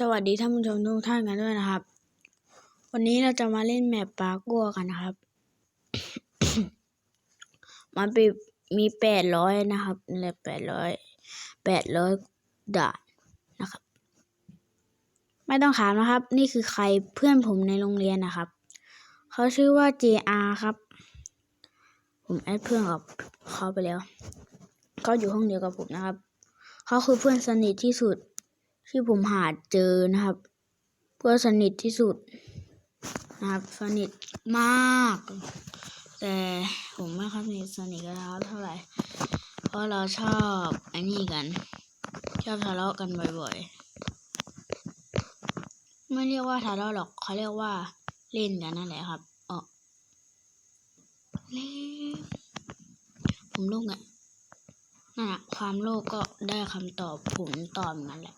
สวัสดีท่านผู้ชมทุกท่านกันด้วยนะครับ วันนี้เราจะมาเล่นแมปปากัวกันนะครับ มันเป็นมีแปดร้อยนะครับเลยแปดร้อยแปดร้อยด่านนะครับ ไม่ต้องถามนะครับ นี่คือใครเพื่อนผมในโรงเรียนนะครับ เขาชื่อว่า JR ครับ ผมแอดเพื่อนกับเขาไปแล้ว เขาอยู่ห้องเดียวกับผมนะครับ เขาคือเพื่อนสนิทที่สุด ที่ผมหาเจอนะครับ เพื่อนสนิทที่สุดนะครับสนิทมาก แต่ผมไม่ค่อยสนิทสนิทกับเขาเท่าไหร่ เพราะเราชอบไอ้นี่กันชอบทะเลาะกันบ่อยๆ ไม่เรียกว่าทะเลาะหรอกเขาเรียกว่าเล่นกันนั่นแหละครับเออเล่นผมโลกอะนั่นอะความโลภก็ได้คำตอบผมตอบนกันแหละ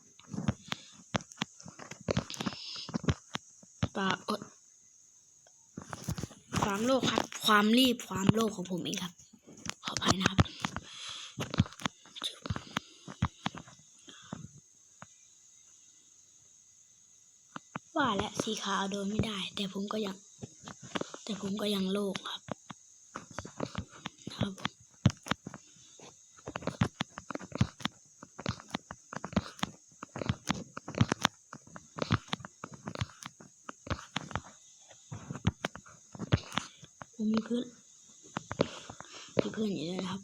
ปาเออความโลภครับ ความรีบความโลภของผมเองครับ ขออภัยนะครับว่าและสีขาวโดนไม่ได้ แต่ผมก็ยัง แต่ผมก็ยังโลภครับ ผมมีเพื่อนมีเพื่อนอยู่ด้วยนะครับ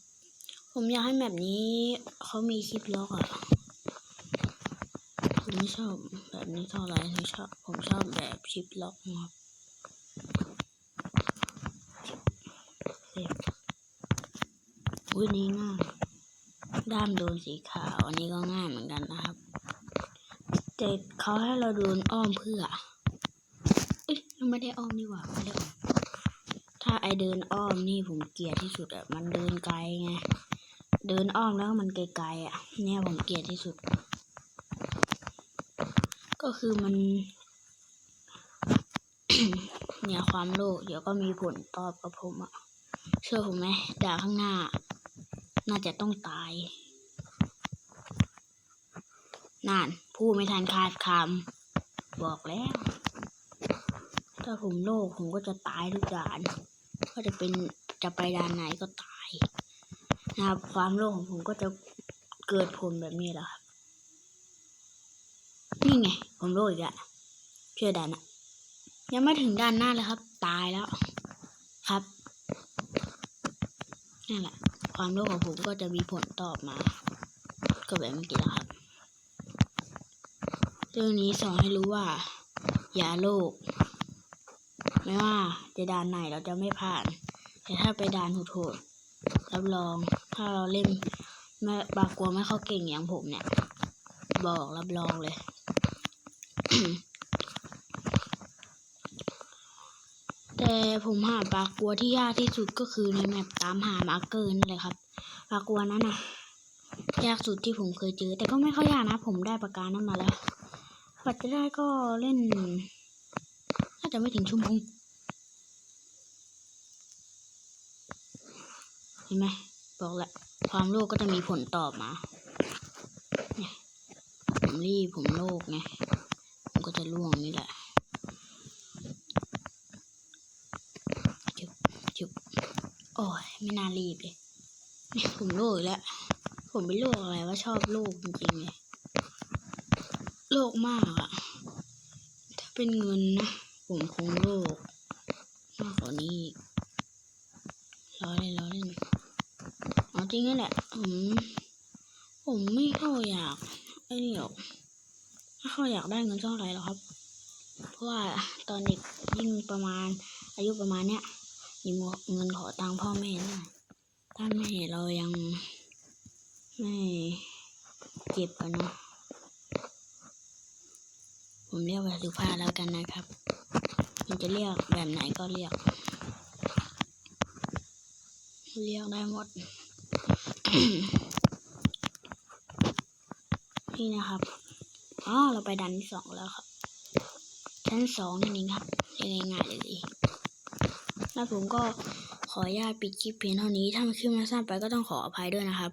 ผมอยากให้แบบนี้เขามีคลิปล็อกอะผมไม่ชอบแบบนี้เท่าไหร่ผมชอบผมชอบแบบคลิปล็อกนะครับเอ๊ะอุ้ยนี่ง่ายด้ามโดนสีขาว อันนี้ก็ง่ายเหมือนกันนะครับแต่เขาให้เราโดนอ้อมเพื่อเอ้ยยังไม่ได้อ้อมนี่หว่าไม่ได้อ้อม ถ้าไอเดินอ้อมนี่ผมเกลียดที่สุดอะมันเดินไกลไง เดินอ้อมแล้วมันไกลๆอะเนี่ยผมเกลียดที่สุด ก็คือมัน เนี่ยความโลภเดี๋ยวก็มีผลตอบกับผมอะเชื่อผมไหมด่าข้างหน้า น่าจะต้องตายนั่นพูดไม่ทันขาดคำบอกแล้ว ถ้าผมโลภผมก็จะตายทุกด่าน ก็จะเป็นจะไปด่านไหนก็ตายนะครับความโลภของผมก็จะเกิดผลแบบนี้แหละครับนี่ไง ผมโลภอีกแล้วเชื่อด่านอะยังไม่ถึงด่านหน้าเลยครับ ตายแล้ว ครับนั่นแหละ ความโลภของผมก็จะมีผลตอบมา ก็แบบเมื่อกี้แหละครับเรื่องนี้สอนให้รู้ว่า อย่าโลภ ไม่ว่าจะด่านไหนเราจะไม่ผ่าน แต่ถ้าไปด่านโหดๆรับรอง ถ้าเราเล่นไม่บากลัวไม่เข้าเก่งอย่างผมเนี่ย บอกรับรองเลยแต่ผมหาปลากัวที่ยากที่สุดก็คือในแมปตามหามาร์เกอร์นั่นแหละครับปลากัวนั้นนะยากสุดที่ผมเคยเจอ แต่ก็ไม่ค่อยยากนะ ผมได้ประกานั้นมาแล้วกว่าจะได้ก็เล่น จะไม่ถึงชั่วโมงเห็นไหมบอกแหละความโลภก็จะมีผลตอบมาผมรีบผมโลภไงผมก็จะล่วงนี่แหละจุบจุบโอ้ยไม่น่ารีบเลยผมโลภแล้ว ผมไม่โลภอะไรว่าชอบโลภจริงๆเลยโลภมากอะถ้าเป็นเงินนะ ผมคงโลภมากกว่านี้อีกล้อเล่นล้อเล่นเอาจริงนั่นแหละผมผมไม่เข้าอยากไอ้นี่หรอกไม่เข้าอยากได้เงินเท่าไหร่หรอกครับ เพราะว่าตอนเด็กยิ่งประมาณ อายุประมาณเนี้ยมีเงินขอตังค์พ่อแม่ได้ถ้าแม่เรายังไม่เก็บกันเนาะผมเรียกแบบสุภาพแล้วกันนะครับ มันจะเรียกแบบไหนก็เรียก เรียกได้หมด นี่นะครับอ๋อเราไปดันที่สองแล้วครับชั้นสองนั่เองครับเรียง่ายๆเลยแล้วผมก็ขออนุญาตปิดคลิปเพียงเท่านี้ ถ้ามันคลิปมันสั้นไปก็ต้องขออภัยด้วยนะครับ